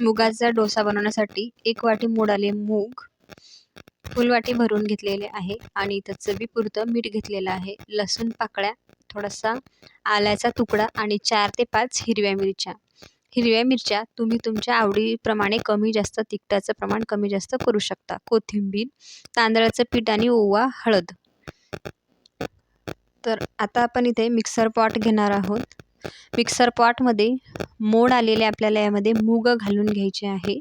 मुगाचा डोसा बनवण्यासाठी एक वाटी मोडाले मूग फुलवाटी भरून घेतलेले आहे आणि इथं चवीपुरतं मीठ घेतलेलं आहे. लसूण पाकळ्या थोडासा आल्याचा तुकडा आणि चार ते पाच हिरव्या मिरच्या. हिरव्या मिरच्या तुम्ही तुमच्या आवडीप्रमाणे कमी जास्त तिखटाचं प्रमाण कमी जास्त करू शकता. कोथिंबीर तांदळाचं पीठ आणि ओवा हळद. तर आता आपण इथे मिक्सर पॉट घेणार आहोत. मिक्सर पॉटमध्ये मोड आलेले आपल्याला यामध्ये मूग घालून घ्यायचे आहे.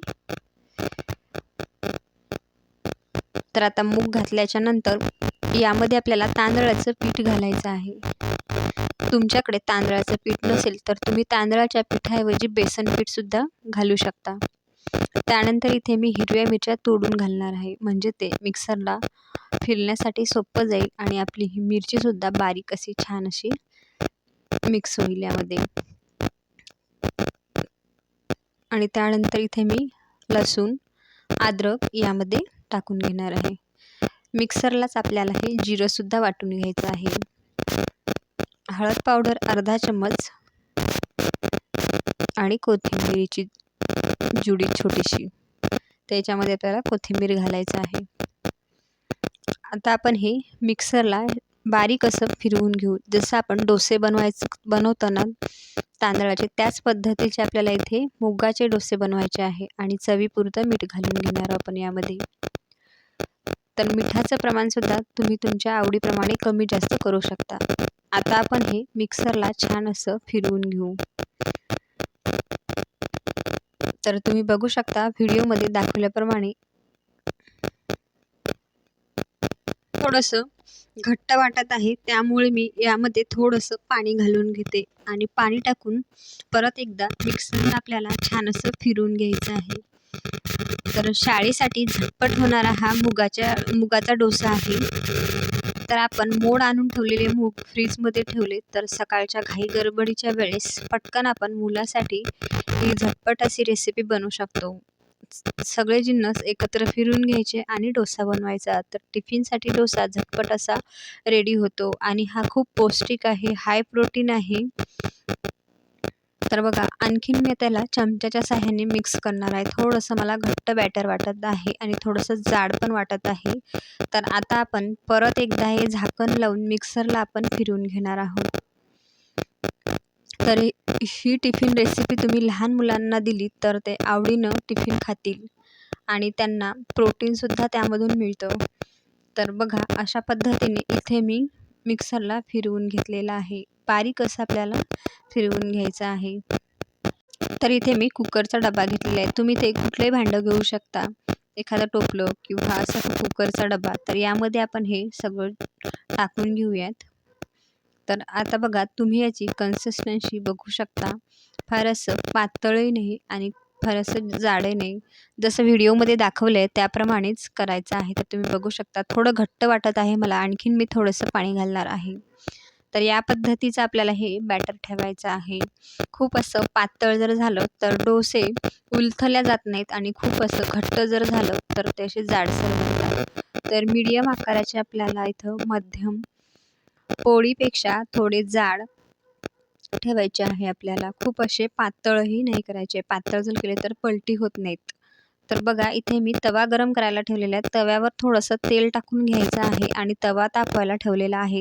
तर आता मूग घातल्याच्या नंतर यामध्ये आपल्याला तांदळाचं पीठ घालायचं आहे. तुमच्याकडे तांदळाचं पीठ नसेल तर तुम्ही तांदळाच्या पिठाऐवजी बेसन पीठसुद्धा घालू शकता. त्यानंतर इथे मी हिरव्या मिरच्या तोडून घालणार आहे. म्हणजे ते मिक्सरला फिरण्यासाठी सोपं जाईल आणि आपली ही मिरचीसुद्धा बारीक अशी छान अशी मिक्स होईल यामध्ये. आणि त्यानंतर इथे मी लसूण अद्रक यामध्ये टाकून घेणार आहे. मिक्सरलाच आपल्याला हे जिरंसुद्धा वाटून घ्यायचं आहे. हळद पावडर अर्धा चम्मच आणि कोथिंबिरीची जुडी छोटीशी. त्याच्यामध्ये आपल्याला कोथिंबीर घालायचं आहे. आता आपण हे मिक्सरला बारीक असं फिरवून घेऊ. जसं आपण डोसे बनवायचं बनवताना तांदळाचे त्याच पद्धतीचे आपल्याला इथे मुगाचे डोसे बनवायचे आहे आणि चवीपुरतं मीठ घालून घेणार आपण यामध्ये. तर मिठाचं प्रमाणसुद्धा तुम्ही तुमच्या आवडीप्रमाणे कमी जास्त करू शकता. आता आपण हे मिक्सरला छान असं फिरवून घेऊ. तर तुम्ही बघू शकता व्हिडिओमध्ये दाखवल्याप्रमाणे थोडंसं घट्ट वाटत आहे त्यामुळे मी यामध्ये थोडंसं पाणी घालून घेते आणि पाणी टाकून परत एकदा मिक्सरला आपल्याला छान असं फिरून घ्यायचं आहे. तर शाळेसाठी झटपट होणारा हा मुगाच्या मुगाचा डोसा आहे. तर आपण मोड आणून ठेवलेले मूग फ्रीजमध्ये ठेवले तर सकाळच्या घाई गडबडीच्या वेळेस पटकन आपण मुलासाठी ही झटपट अशी रेसिपी बनवू शकतो. सगळे जिन्नस एकत्र फिरून घ्यायचे आणि डोसा बनवायचा. तर टिफिनसाठी डोसा झटपट असा रेडी होतो आणि हा खूप पौष्टिक आहे हाय प्रोटीन आहे. तर बघा आणखीन मी त्याला चमच्याच्या साह्याने मिक्स करणार आहे. थोडंसं मला घट्ट बॅटर वाटत आहे आणि थोडंसं जाड पण वाटत आहे. तर आता आपण परत एकदा हे झाकण लावून मिक्सरला आपण फिरून घेणार आहोत. तर ही टिफिन रेसिपी तुम्ही लहान मुलांना दिली तर ते आवडीनं टिफिन खातील. आणि त्यांना प्रोटीनसुद्धा त्यामधून मिळतं. तर बघा अशा पद्धतीने इथे मी मिक्सरला फिरवून घेतलेला आहे. बारीक असं आपल्याला फिरवून घ्यायचं आहे. तर इथे मी कुकरचा डबा घेतलेला आहे. तुम्ही ते कुठलंही भांडं घेऊ शकता. एखादं टोपलं किंवा असं कुकरचा डबा. तर यामध्ये आपण हे सगळं टाकून घेऊयात. तर आता बघा तुम्ही याची कन्सिस्टन्सी बघू शकता. फार असं पातळही नाही आणि फार असं जाडही नाही. जसं व्हिडिओमध्ये दाखवलं आहे त्याप्रमाणेच करायचं आहे तर तुम्ही बघू शकता. थोडं घट्ट वाटत आहे मला आणखीन मी थोडंसं पाणी घालणार आहे. तर या पद्धतीचं आपल्याला हे बॅटर ठेवायचं आहे. खूप असं पातळ जर झालं तर डोसे उलथल्या जात नाहीत आणि खूप असं घट्ट जर झालं तर ते असे जाडसर बनतात. तर मीडियम आकाराचे आपल्याला इथं मध्यम पोळीपेक्षा थोडे जाड ठेवायचे आहे आपल्याला. खूप असे पातळही नाही करायचे. पातळ जर केले तर पलटी होत नाहीत. तर बघा इथे मी तवा गरम करायला ठेवलेला आहे. तव्यावर थोडंसं तेल टाकून घ्यायचं आहे आणि तवा तापवायला ठेवलेला आहे.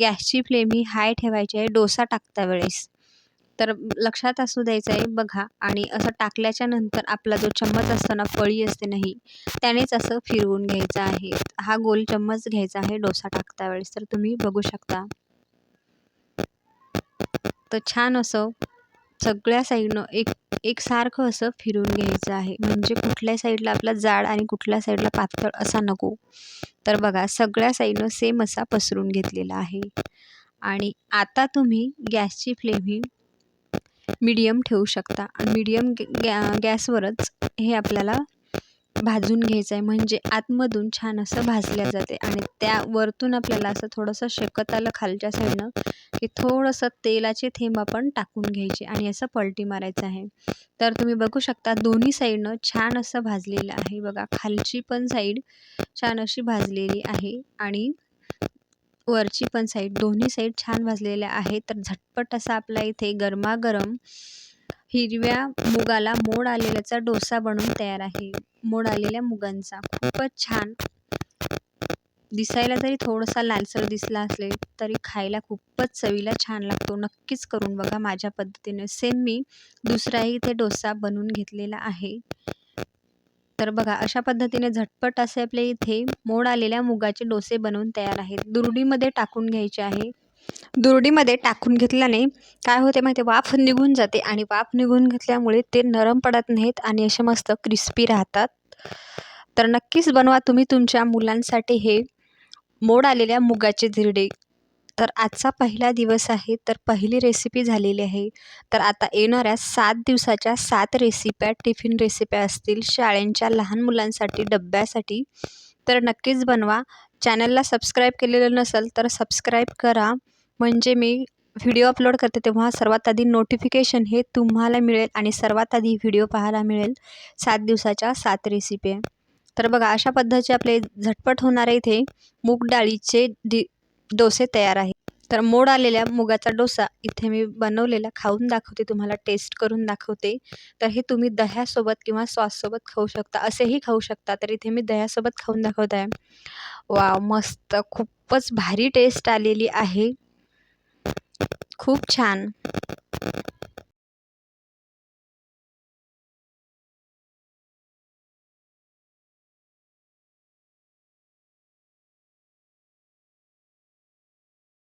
गॅसची फ्लेम ही हाय ठेवायची आहे. डोसा टाकता वेळेस. तर लक्षात असू द्यायचं आहे बघा. आणि असं टाकल्याच्या नंतर आपला जो चम्मच असतो ना फळी असते नाही त्यानेच असं फिरवून घ्यायचं आहे. हा गोल चम्मच घ्यायचा आहे डोसा टाकता वेळेस. तर तुम्ही बघू शकता. तर छान असं सगळ्या साईडनं एक एकसारखं असं फिरून घ्यायचं आहे. म्हणजे कुठल्या साईडला आपला जाड आणि कुठल्या साईडला पातळ असा नको. तर बघा सगळ्या साईडनं सेम असा पसरून घेतलेला आहे. आणि आता तुम्ही गॅसची फ्लेम ही मीडियम ठेवू शकता. मीडियम गॅ गॅसवरच हे आपल्याला भाजून घ्यायचं आहे म्हणजे आतमधून छान असं भाजल्या जाते. आणि त्या वरतून आपल्याला असं थोडंसं शेकत आलं खालच्या साईडनं की थोडंसं तेलाचे थेंब आपण टाकून घ्यायचे आणि असं पलटी मारायचं आहे. तर तुम्ही बघू शकता दोन्ही साईडनं छान असं भाजलेलं आहे. बघा खालची पण साईड छान अशी भाजलेली आहे. आणि वरची पण साईड दोन्ही साईड छान भाजलेल्या आहेत. तर झटपट असा आपला इथे गरमागरम हिरव्या मुगाला मोड आलेल्याचा डोसा बनवून तयार आहे. मोड आलेल्या मुगांचा. खूपच छान दिसायला जरी थोडासा लालसर दिसला असले तरी खायला खूपच चवीला छान लागतो. नक्कीच करून बघा माझ्या पद्धतीने. सेम मी दुसराही इथे डोसा बनवून घेतलेला आहे. तर बघा अशा पद्धतीने झटपट असे आपले इथे मोड आलेल्या मुगाचे डोसे बनवून तयार आहेत. दुरडीमध्ये टाकून घ्यायचे आहे. दुरडीमध्ये टाकून घेतल्याने काय होते माहिती वाफ निघून जाते आणि वाफ निघून घेतल्यामुळे ते नरम पडत नाहीत आणि असे मस्त क्रिस्पी राहतात. तर नक्कीच बनवा तुम्ही तुमच्या मुलांसाठी हे मोड आलेल्या मुगाचे धिरडे तर आजचा पहिला दिवस आहे तर पहिली रेसिपी झालेली आहे. तर आता येणाऱ्या सात दिवसाच्या सात रेसिप्या टिफिन रेसिप्या असतील शाळेंच्या लहान मुलांसाठी डब्यासाठी. तर नक्कीच बनवा. चॅनलला सबस्क्राईब केलेलं नसेल तर सबस्क्राईब करा. म्हणजे मी व्हिडिओ अपलोड करते तेव्हा सर्वात आधी नोटिफिकेशन हे तुम्हाला मिळेल आणि सर्वात आधी व्हिडिओ पाहायला मिळेल सात दिवसाच्या सात रेसिपी तर बघा अशा पद्धतीचे आपले झटपट होणारे इथे. मूग डाळीचे दि डोसे तयार आहे तर मोड आलेल्या मुगाचा डोसा इथे मी बनवलेला खाऊन दाखवते तुम्हाला टेस्ट करून दाखवते. तर हे तुम्ही दह्यासोबत किंवा सॉससोबत खाऊ शकता असेही खाऊ शकता. तर इथे मी दह्यासोबत खाऊन दाखवत. आहे वा मस्त खूपच भारी टेस्ट आलेली आहे. खूप छान.